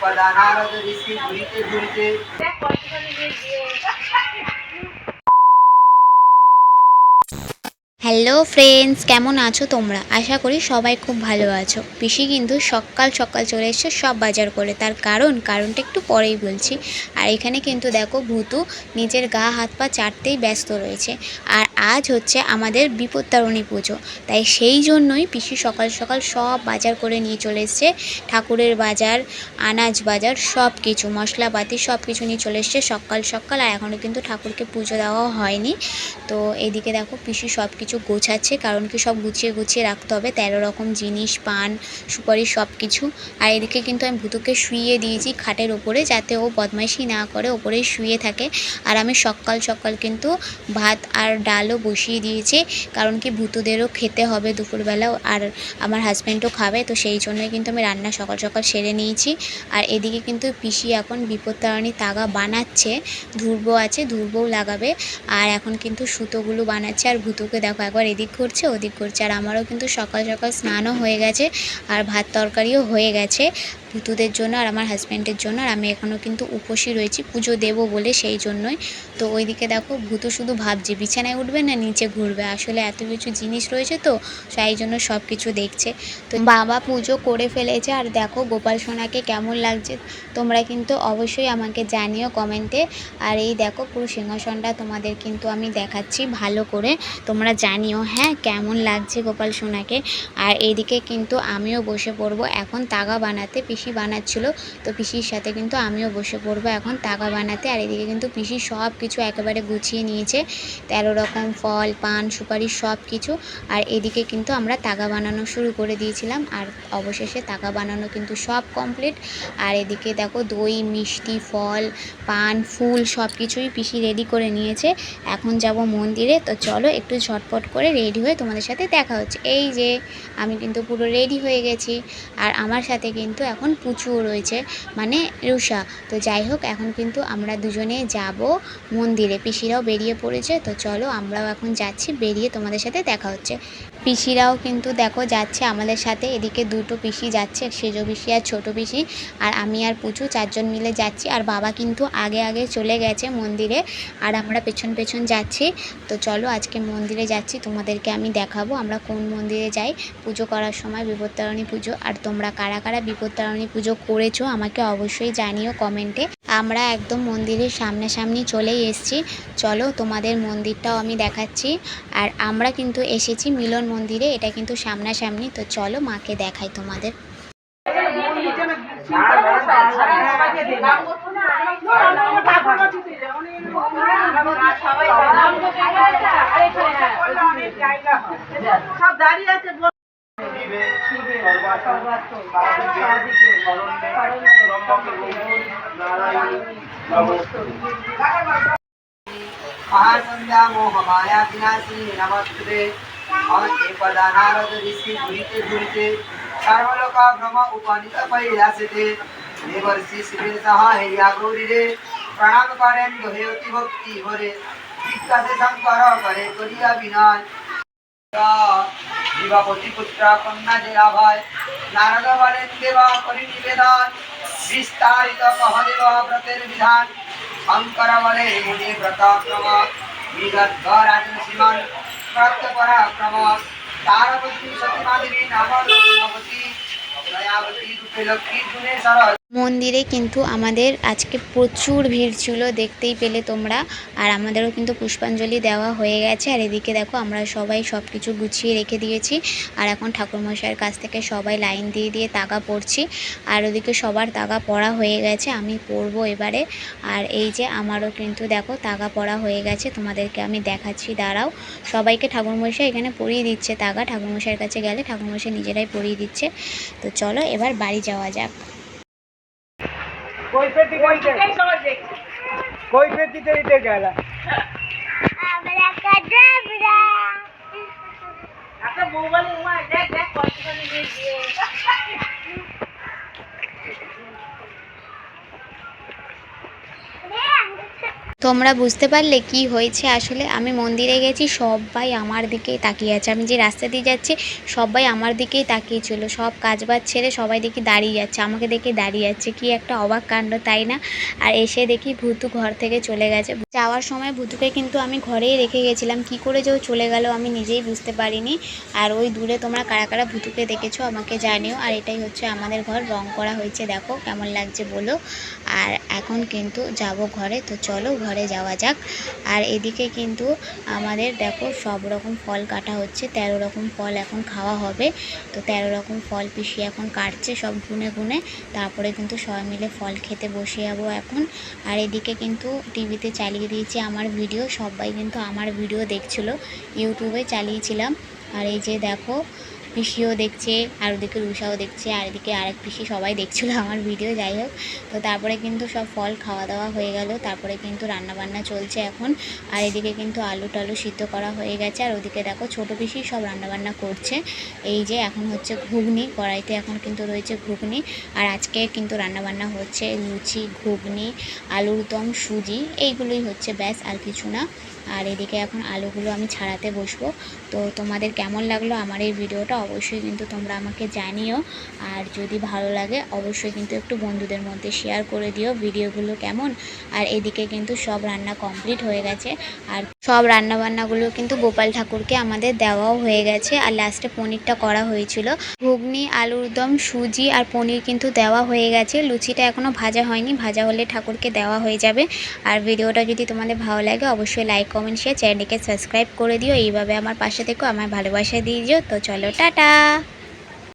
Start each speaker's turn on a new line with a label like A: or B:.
A: একদা নারদ ঋষি ঘুরিতে ঘুরিতে
B: হ্যালো ফ্রেন্ডস কেমন আছো তোমরা? আশা করি সবাই খুব ভালো আছো। পিসি কিন্তু সকাল সকাল চলে এসছে সব বাজার করে। তার কারণ, কারণটা একটু পরেই বলছি। আর এখানে কিন্তু দেখো ভূতু নিজের গা, হাত, পা চাটতেই ব্যস্ত রয়েছে। আর আজ হচ্ছে আমাদের বিপত্তারণী পুজো। তাই সেই জন্যই পিসি সকাল সকাল সব বাজার করে নিয়ে চলে এসছে। ঠাকুরের বাজার, আনাজ বাজার সব কিছু মশলাপাতি সব কিছু নিয়ে চলে এসছে সকাল সকাল। আর এখনও কিন্তু ঠাকুরকে পুজো দেওয়া হয়নি। তো এদিকে দেখো পিসি সব কিছু গোছাচ্ছে, কারণ কি সব গুছিয়ে গুছিয়ে রাখতে হবে। তেরো রকম জিনিস, পান সুপারি সব কিছু আর এদিকে কিন্তু আমি ভুতুকে শুইয়ে দিয়েছি খাটের ওপরে, যাতে ও বদমাইশি না করে ওপরেই শুয়ে থাকে। আর আমি সকাল সকাল কিন্তু ভাত আর ডালও বসিয়ে দিয়েছি, কারণ কি ভুতুদেরও খেতে হবে দুপুরবেলাও আর আমার হাজব্যান্ডও খাবে, তো সেই জন্যই কিন্তু আমি রান্না সকাল সকাল সেরে নিয়েছি। আর এদিকে কিন্তু পিসি এখন বিপত্তারণী তাগা বানাচ্ছে, ধূর্ব আছে, ধূর্বও লাগাবে। আর এখন কিন্তু সুতোগুলো বানাচ্ছে, আর ভুতুকে দেখো একবার এদিক করছে ওদিক করছে আর আমারও কিন্তু সকাল সকাল স্নানও হয়ে গেছে, আর ভাত তরকারিও হয়ে গেছে। ভুতুদের জন্য আর আমার হাজব্যান্ডের জন্য আর আমি এখনও কিন্তু উপসী রয়েছি। পুজো দেবো বলে সেই জন্যই। তো ওইদিকে দেখো, ভুতু শুধু ভাবছে, বিছানায় উঠবে না নিচে ঘুরবে? আসলে এত কিছু জিনিস রয়েছে তো, সেই জন্য সব কিছু দেখছে। তো বাবা পুজো করে ফেলেছে আর দেখো গোপাল সোনাকে কেমন লাগছে। তোমরা কিন্তু অবশ্যই আমাকে জানিও কমেন্টে আর এই দেখো পুরো সিংহাসনটা তোমাদের কিন্তু আমি দেখাচ্ছি ভালো করে। তোমরা জানিও হ্যাঁ কেমন লাগছে গোপাল সোনাকে। আর এইদিকে কিন্তু আমিও বসে পড়ব। এখন তাগা বানাতে পিসি বানাচ্ছিল। তো পিসির সাথে কিন্তু আমিও বসে পড়ব এখন তাগা বানাতে। আর এদিকে কিন্তু পিসি সব কিছু একেবারে গুছিয়ে নিয়েছে। তেরো রকম ফল, পান, সুপারি সব কিছু। আর এদিকে কিন্তু আমরা তাগা বানানো শুরু করে দিয়েছিলাম। আর অবশেষে তাগা বানানো কিন্তু সব কমপ্লিট। আর এদিকে দেখো দই, মিষ্টি, ফল, পান, ফুল সব কিছুই পিসি রেডি করে নিয়েছে। এখন যাব মন্দিরে। তো চলো একটু ঝটপট করে রেডি হয়ে তোমাদের সাথে দেখা হচ্ছে। এই যে, আমি কিন্তু পুরো রেডি হয়ে গেছি। আর আমার সাথে কিন্তু এখন পুচুও রয়েছে মানে রুষা তো যাই হোক, এখন কিন্তু আমরা দুজনে যাব মন্দিরে। পিসিরাও বেরিয়ে পড়েছে, তো চলো আমরাও এখন যাচ্ছি, বেরিয়ে তোমাদের সাথে দেখা হচ্ছে। পিসিরাও কিন্তু দেখো যাচ্ছে আমাদের সাথে। এদিকে দুটো পিসি যাচ্ছে, সেজো পিসি আর ছোটো পিসি। আর আমি আর পুচু চারজন মিলে যাচ্ছি। আর বাবা কিন্তু আগে আগে চলে গেছে মন্দিরে। আর আমরা পেছন পেছন যাচ্ছি। তো চলো আজকে মন্দিরে যাচ্ছি। তোমাদেরকে আমি দেখাবো আমরা কোন মন্দিরে যাই। পুজো করার সময় বিপত্তারণী পুজো। আর তোমরা কারা কারা বিপত্তারণী পুজো করেছ আমাকে অবশ্যই জানিও কমেন্টে। আমরা একদম মন্দিরের সামনাসামনি চলেই এসেছি। চলো, তোমাদের মন্দিরটাও আমি দেখাচ্ছি। আর আমরা কিন্তু এসেছি মিলন মন্দিরে, এটা কিন্তু সামনাসামনি। তো চলো, মাকে দেখাই তোমাদের।
C: সব দাঁড়িয়ে আছে
A: মহানন্দা মোহ মায়া বিনাশী নমস্তে। একদা নারদ ঋষি ঘুরিতে ঘুরিতে সর্বলোক ভ্রম উপনীত কৈলাসেতে। দেবর্ষি শিবের সাহা হেরিয়া গৌরীরে প্রণাম করেন ভক্তি বিদ্যাতে শঙ্কর করে করিয়া বিনয়। দিবাপতি পুত্র কন্যা জয়া ভয় নারদ বলেন দেবা করি নিবেদন বিস্তারিত মহাদেব ব্রতের বিধান শঙ্কর বলে মুনি ব্রতাক্রম বিগত রাজন সীমান প্রাপ্ত পরাক্রম তারপতি সতী মাধবী নাম দয়াবতী রূপে লক্ষ্মী গুণে সরজ
B: মন্দিরে কিন্তু আমাদের আজকে প্রচুর ভিড় ছিল, দেখতেই পেলে তোমরা। আর আমাদেরও কিন্তু পুষ্পাঞ্জলি দেওয়া হয়ে গেছে। আর এদিকে দেখো, আমরা সবাই সব কিছু গুছিয়ে রেখে দিয়েছি। আর এখন ঠাকুরমশাইয়ের কাছ থেকে সবাই লাইন দিয়ে দিয়ে তাগা পড়ছি। আর ওদিকে সবার তাগা পড়া হয়ে গেছে, আমি পড়ব এবারে। আর এই যে আমারও কিন্তু দেখো, তাগা পড়া হয়ে গেছে। তোমাদেরকে আমি দেখাচ্ছি, দাঁড়াও। সবাইকে ঠাকুরমশাই এখানে পরিয়ে দিচ্ছে তাগা। ঠাকুরমশাইয়ের কাছে গেলে ঠাকুরমশাই নিজেরাই পরিয়ে দিচ্ছে। তো চলো, এবার বাড়ি যাওয়া যাক।
C: कोई पेटी कोई कोई पेटी तेरी दे गया
B: তোমরা বুঝতে পারলে কি হয়েছে? আসলে আমি মন্দিরে গেছি, সবাই আমার দিকেই তাকিয়ে আছে। আমি যে রাস্তা দিয়ে যাচ্ছি, সবাই আমার দিকেই তাকিয়ে ছিল। সব কাজ বাজ ছেড়ে সবাই দেখি দাঁড়িয়ে যাচ্ছে। আমাকে দেখে দাঁড়িয়ে যাচ্ছে কি একটা অবাক কাণ্ড, তাই না? আর এসে দেখি ভূতু ঘর থেকে চলে গেছে। যাওয়ার সময় ভূতুকে কিন্তু আমি ঘরেই রেখে গেছিলাম। কি করে যে চলে গেল আমি নিজেই বুঝতে পারিনি। আর ওই দূরে তোমরা কারা কারা ভূতুকে দেখেছ আমাকে জানিও। আর এটাই হচ্ছে আমাদের ঘর। রং করা হয়েছে, দেখো কেমন লাগছে বলো। আর এখন কিন্তু যাব ঘরে। তো চলো ঘরে যাওয়া যাক। আর এদিকে কিন্তু আমাদের দেখো সব রকম ফল কাটা হচ্ছে, তেরো রকম ফল এখন খাওয়া হবে। তো তেরো রকম ফল পিসি এখন কাটছে সব গুনে গুনে। তারপরে কিন্তু সবাই মিলে ফল খেতে বসে যাব এখন। আর এদিকে কিন্তু টিভিতে চালিয়ে দিয়েছি আমার ভিডিও, সবাই কিন্তু আমার ভিডিও দেখছিল, ইউটিউবে চালিয়েছিলাম। আর এই যে দেখো পিসিও দেখছে, আর ওদিকে রুষাও দেখছে, আর এদিকে আরেক পিসি সবাই দেখছিল আমার ভিডিও যাই হোক। তো তারপরে কিন্তু সব ফল খাওয়া দাওয়া হয়ে গেল, তারপরে কিন্তু রান্নাবান্না চলছে এখন। আর এদিকে কিন্তু আলু টালু সিদ্ধ করা হয়ে গেছে, আর ওদিকে দেখো ছোটো পিসি সব রান্নাবান্না করছে। এই যে এখন হচ্ছে ঘুগনি, কড়াইতে এখন কিন্তু রয়েছে ঘুগনি। আর আজকে কিন্তু রান্নাবান্না হচ্ছে লুচি, ঘুগনি, আলুর দম, সুজি, এইগুলোই হচ্ছে ব্যাস, আর কিছু না। আর এদিকে এখন আলুগুলো আমি ছাড়াতে বসবো। তো তোমাদের কেমন লাগল আমার এই ভিডিওটা অবশ্যই কিন্তু তোমরা আমাকে জানিও। আর যদি ভালো লাগে, অবশ্যই কিন্তু একটু বন্ধুদের মধ্যে শেয়ার করে দিও ভিডিওগুলো কেমন। আর এদিকে কিন্তু সব রান্না কমপ্লিট হয়ে গেছে। আর সব রান্না বান্নাগুলো কিন্তু গোপাল ঠাকুরকে আমাদের দেওয়াও হয়ে গেছে আর লাস্টে পনিরটা করা হয়েছিল। ঘুগনি, আলুর দম, সুজি আর পনির কিন্তু দেওয়া হয়ে গেছে। লুচিটা এখনও ভাজা হয়নি, ভাজা হলে ঠাকুরকে দেওয়া হয়ে যাবে। আর ভিডিওটা যদি তোমাদের ভালো লাগে অবশ্যই লাইক কমেন্ট শেয়ার চ্যানেলটিকে সাবস্ক্রাইব করে দিও। এইভাবে আমার পাশে থেকো আমার ভালোবাসা দিয়ে দিও। তো চলো, টাটা!